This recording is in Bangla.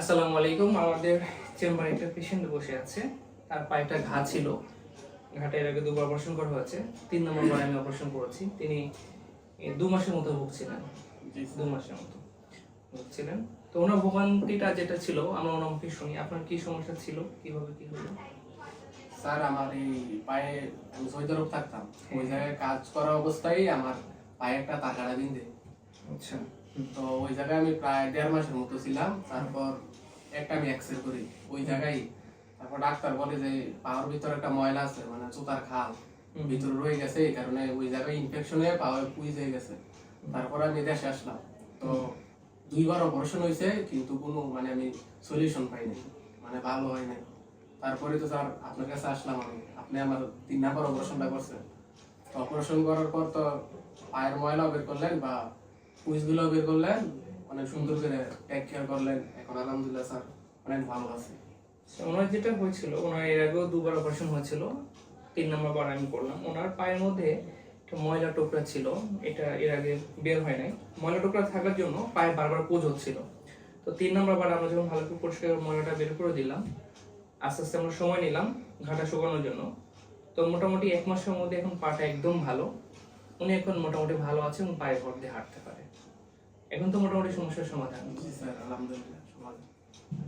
আসসালামু আলাইকুম। আমাদের চেম্বারে একটা পেশেন্ট বসে আছে। তার পায়ে একটা ঘা ছিল। ঘাটা এর আগে দুবার অপারেশন করা হয়েছে। তিন নম্বর বার আমি অপারেশন করেছি। তিনি দু মাসের মতো ভুগছিলেন। দু মাসের মতো ভুগছিলেন। তো ওনার ভোগান্তিটা যেটা ছিল আমরা ওনার মুখে শুনি। আপনার কি সমস্যা ছিল? কীভাবে কি হলো? স্যার আমার এই পায়ে আরব থাকতাম। ওই জায়গায় কাজ করা অবস্থায় আমার পায়ে একটা তাকাড়া দিন দেয় আচ্ছা। তো ওই জায়গায় আমি প্রায় দেড় মাসের মতো ছিলাম। তারপর একটা আমি এক্সরে করি। ওই জায়গায় তারপর ডাক্তার বলে যে পাওয়ার ভিতরে একটা ময়লা আছে মানে জুতার খাল ভিতরে রয়ে গেছে এই কারণে ওই জায়গায় ইনফেকশন হয়ে পাওয়ার পুইজ হয়ে গেছে। তারপর আমি দেশে আসলাম। তো দুইবার অপারেশন হয়েছে কিন্তু কোনো মানে আমি সলিউশন পাইনি মানে ভালো হয় নাই। তারপরে তো স্যার আপনার কাছে আসলাম আমি। আপনি আমার তিন নাম্বার অপারেশনটা করছেন। তো অপারেশন করার পর তো পায়ের ময়লাও বের করলেন বা পুইজগুলো বের করলেন, অনেক সুন্দর করে টেক কেয়ার করলেন। এখন আলহামদুলিল্লাহ স্যার অনেক ভালো আছে। ওনার যেটা হয়েছিল, ওনার এর আগেও দুবার অপারেশন হয়েছিল। তিন নম্বর বার আমি করলাম। ওনার পায়ের মধ্যে একটা ময়লা টোকরা ছিল, এটা এর আগে বের হয় নাই। ময়লা টোকরা থাকার জন্য পায়ে বারবার পোজ হচ্ছিল। তো তিন নম্বর বার আমরা যখন ভালো করে পরিষ্কার করে ময়লাটা বের করে দিলাম, আস্তে আস্তে আমরা সময় নিলাম, ঘাটা শুকানোর জন্য। তো মোটামুটি এক মাসের মধ্যে এখন পাটা একদম ভালো। উনি এখন মোটামুটি ভালো আছে এবং পায়ে ভর দিয়ে হাঁটতে পারে। এখন তো মোটামুটি সমস্যার সমাধান। আলহামদুলিল্লাহ